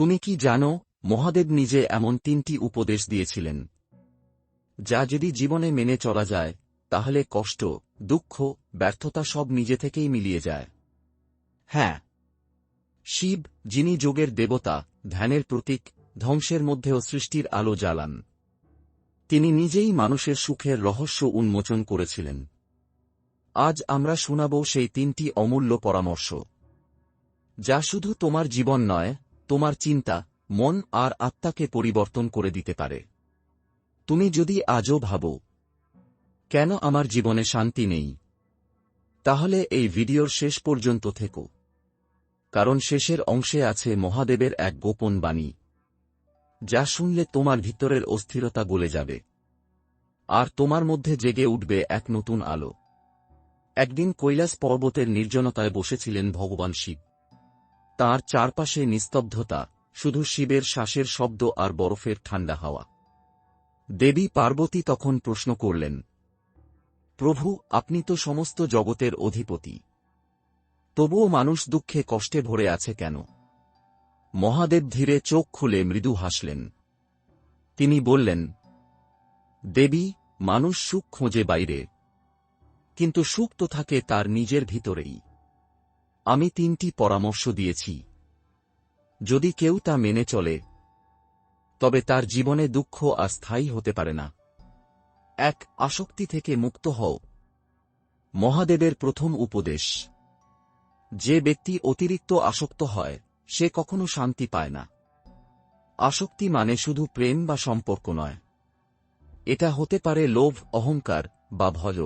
তুমি কি জানো, মহাদেব নিজে এমন তিনটি উপদেশ দিয়েছিলেন। যা যদি জীবনে মেনে চলা যায়, তাহলে কষ্ট, দুঃখ, ব্যর্থতা সব নিজে থেকেই মিলিয়ে যায়। হ্যাঁ শিব, যিনি যোগের দেবতা, ধ্যানের প্রতীক, ধ্বংসের মধ্যেও সৃষ্টির আলো জ্বালান। তিনি নিজেই মানুষের সুখের রহস্য উন্মোচন করেছিলেন। আজ আমরা শোনাব সেই তিনটি অমূল্য পরামর্শ। যা শুধু তোমার জীবন নয় তোমার চিন্তা, মন আর আত্মাকে পরিবর্তন করে দিতে পারে। তুমি যদি আজও ভাবো, কেন আমার জীবনে শান্তি নেই? তাহলে এই ভিডিওর শেষ পর্যন্ত থেকো। কারণ শেষের অংশে আছে মহাদেবের এক গোপন বাণী, যা শুনলে তোমার ভিতরের অস্থিরতা গলে যাবে। আর তোমার মধ্যে জেগে উঠবে এক নতুন আলো। একদিন কৈলাস পর্বতের নির্জনতায় বসেছিলেন ভগবান শিব। তার চারপাশে নিস্তব্ধতা, শুধু শিবের শ্বাসের শব্দ আর বরফের ঠান্ডা হাওয়া। দেবী পার্বতী তখন প্রশ্ন করলেন, প্রভু, আপনি তো সমস্ত জগতের অধিপতি। তবুও মানুষ দুঃখে কষ্টে ভরে আছে কেন? মহাদেব ধীরে চোখ খুলে মৃদু হাসলেন। তিনি বললেন, দেবী, মানুষ সুখ খোঁজে বাইরে, কিন্তু সুখ তো থাকে তার নিজের ভিতরেই। আমি তিনটি পরামর্শ দিয়েছি। যদি কেউ তা মেনে চলে, তবে তার জীবনে দুঃখ আর স্থায়ী হতে পারে না। এক, আসক্তি থেকে মুক্ত হও। মহাদেবের প্রথম উপদেশ, যে ব্যক্তি অতিরিক্ত আসক্ত হয়, সে কখনো শান্তি পায় না। আসক্তি মানে শুধু প্রেম বা সম্পর্ক নয়। এটা হতে পারে লোভ, অহংকার বা ভজ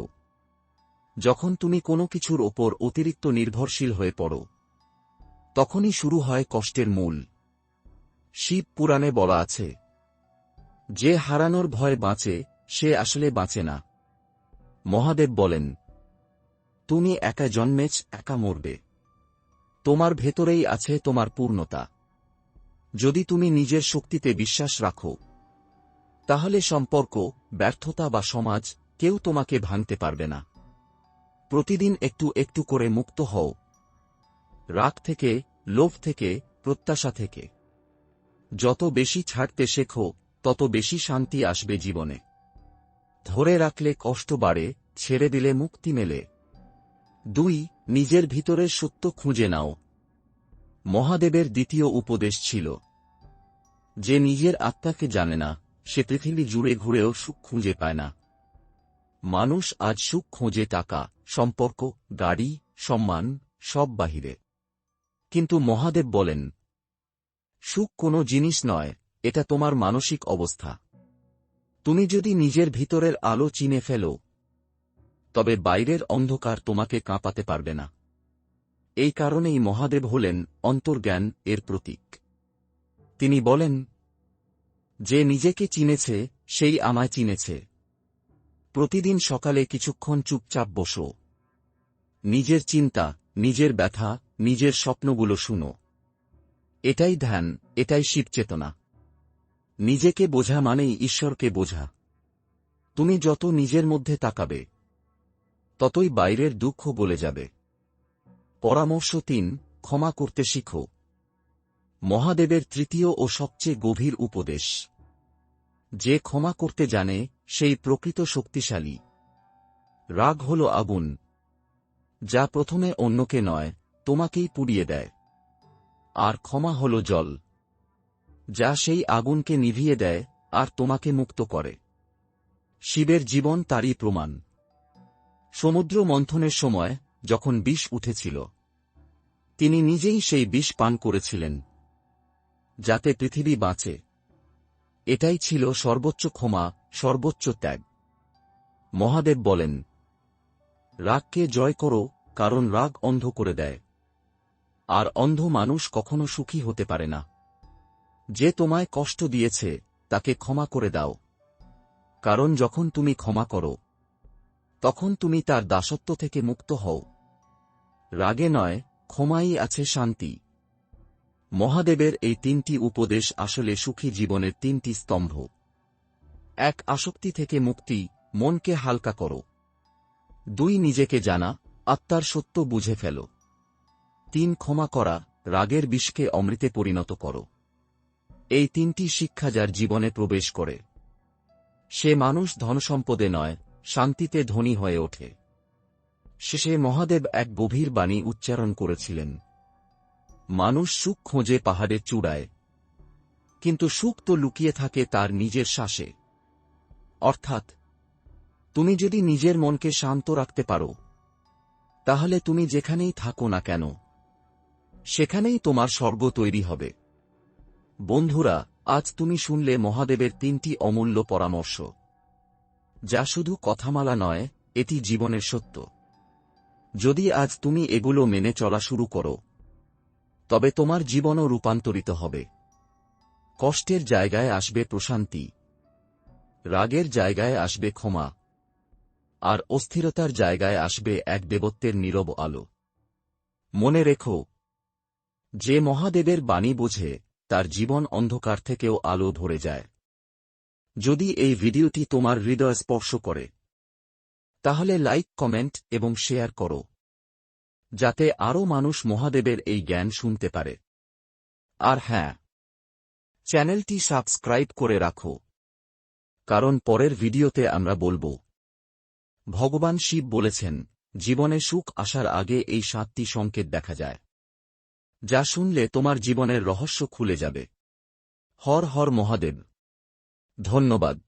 যখন তুমি কোনো কিছুর ওপর অতিরিক্ত নির্ভরশীল হয়ে পড়ো, তখনই শুরু হয় কষ্টের মূল। শিব পুরাণে বলা আছে, যে হারানোর ভয় বাঁচে, সে আসলে বাঁচে না। মহাদেব বলেন, তুমি একা জন্মেছ, একা মরবে। তোমার ভেতরেই আছে তোমার পূর্ণতা। যদি তুমি নিজের শক্তিতে বিশ্বাস রাখো, তাহলে সম্পর্ক, ব্যর্থতা বা সমাজ কেউ তোমাকে ভাঙতে পারবে না। প্রতিদিন একটু একটু করে মুক্ত হও। রাগ থেকে, লোভ থেকে, প্রত্যাশা থেকে। যত বেশি ছাড়তে শেখো, তত বেশি শান্তি আসবে জীবনে। ধরে রাখলে কষ্ট বাড়ে, ছেড়ে দিলে মুক্তি মেলে। দুই, নিজের ভিতরের সত্য খুঁজে নাও। মহাদেবের দ্বিতীয় উপদেশ ছিল, যে নিজের আত্মাকে জানে না, সে পৃথিবী জুড়ে ঘুরেও সুখ খুঁজে পায় না। মানুষ আজ সুখ খোঁজে টাকা, সম্পর্ক, গাড়ি, সম্মান, সব বাহিরে। কিন্তু মহাদেব বলেন, সুখ কোনো জিনিস নয়, এটা তোমার মানসিক অবস্থা। তুমি যদি নিজের ভিতরের আলো চিনে ফেলো, তবে বাইরের অন্ধকার তোমাকে কাঁপাতে পারবে না। এই কারণেই মহাদেব হলেন অন্তর্জ্ঞান এর প্রতীক। তিনি বলেন, যে নিজেকে চিনেছে, সেই আমায় চিনেছে। প্রতিদিন সকালে কিছুক্ষণ চুপচাপ বসো। নিজের চিন্তা, নিজের ব্যথা, নিজের স্বপ্নগুলো শুনো। এটাই ধ্যান, এটাই শিবচেতনা নিজেকে বোঝা মানেই ঈশ্বরকে বোঝা। তুমি যত নিজের মধ্যে তাকাবে, ততই বাইরের দুঃখ বলে যাবে। পরামর্শ তিন, ক্ষমা করতে শিখো। মহাদেবের তৃতীয় ও সবচেয়ে গভীর উপদেশ, যে ক্ষমা করতে জানে সেই প্রকৃত শক্তিশালী। রাগ হল আগুন, যা প্রথমে অন্যকে নয়, তোমাকেই পুড়িয়ে দেয়। আর ক্ষমা হল জল, যা সেই আগুনকে নিভিয়ে দেয় আর তোমাকে মুক্ত করে। শিবের জীবন তারই প্রমাণ। সমুদ্র মন্থনের সময়, যখন বিষ উঠেছিল, তিনি নিজেই সেই বিষ পান করেছিলেন, যাতে পৃথিবী বাঁচে। এটাই ছিল সর্বোচ্চ ক্ষমা সর্বোচ্চ ত্যাগ। মহাদেব বলেন, রাগকে জয় করো, কারণ রাগ অন্ধ করে দেয়। আর অন্ধ মানুষ কখনো সুখী হতে পারে না। যে তোমায় কষ্ট দিয়েছে, তাকে ক্ষমা করে দাও। কারণ যখন তুমি ক্ষমা করো, তখন তুমি তার দাসত্ব থেকে মুক্ত হও। রাগে নয়, ক্ষমাই আছে শান্তি। মহাদেবের এই তিনটি উপদেশ আসলে সুখী জীবনের তিনটি স্তম্ভ। এক আসক্তি থেকে মুক্তি, মনকে হালকা করো। দুই, নিজেকে জানা, আত্মার সত্য বুঝে ফেল। তিন, ক্ষমা করা, রাগের বিষকে অমৃতে পরিণত করো। এই তিনটি শিক্ষা যার জীবনে প্রবেশ করে। সে মানুষ ধনসম্পদে নয়, শান্তিতে ধনী হয়ে ওঠে। শেষে মহাদেব এক গভীর বাণী উচ্চারণ করেছিলেন। মানুষ সুখ খোঁজে পাহাড়ের চূড়ায়। কিন্তু সুখ তো লুকিয়ে থাকে তার নিজের শ্বাসে। অর্থাৎ, তুমি যদি নিজের মনকে শান্ত রাখতে পারো, তাহলে তুমি যেখানেই থাকো না কেন, সেখানেই তোমার স্বর্গ তৈরি হবে। বন্ধুরা, আজ তুমি শুনলে মহাদেবের তিনটি অমূল্য পরামর্শ। যা শুধু কথামালা নয়, এটি জীবনের সত্য। যদি আজ তুমি এগুলো মেনে চলা শুরু করো, তবে তোমার জীবনও রূপান্তরিত হবে। কষ্টের জায়গায় আসবে প্রশান্তি। রাগের জায়গায় আসবে ক্ষমা, আর অস্থিরতার জায়গায় আসবে এক দেবত্বের নীরব আলো। মনে রেখো, যে মহাদেবের বাণী বোঝে, তার জীবন অন্ধকার থেকেও আলো ধরে যায়। যদি এই ভিডিওটি তোমার হৃদয় স্পর্শ করে, তাহলে লাইক, কমেন্ট এবং শেয়ার করো, যাতে আরও মানুষ মহাদেবের এই জ্ঞান শুনতে পারে। আর হ্যাঁ চ্যানেলটি সাবস্ক্রাইব করে রাখো। কারণ পরের ভিডিওতে আমরা বলব। ভগবান শিব বলেছেন, জীবনে সুখ আসার আগে এই সাতটি সংকেত দেখা যায়। যা শুনলে তোমার জীবনের রহস্য খুলে যাবে। হর হর মহাদেব। ধন্যবাদ।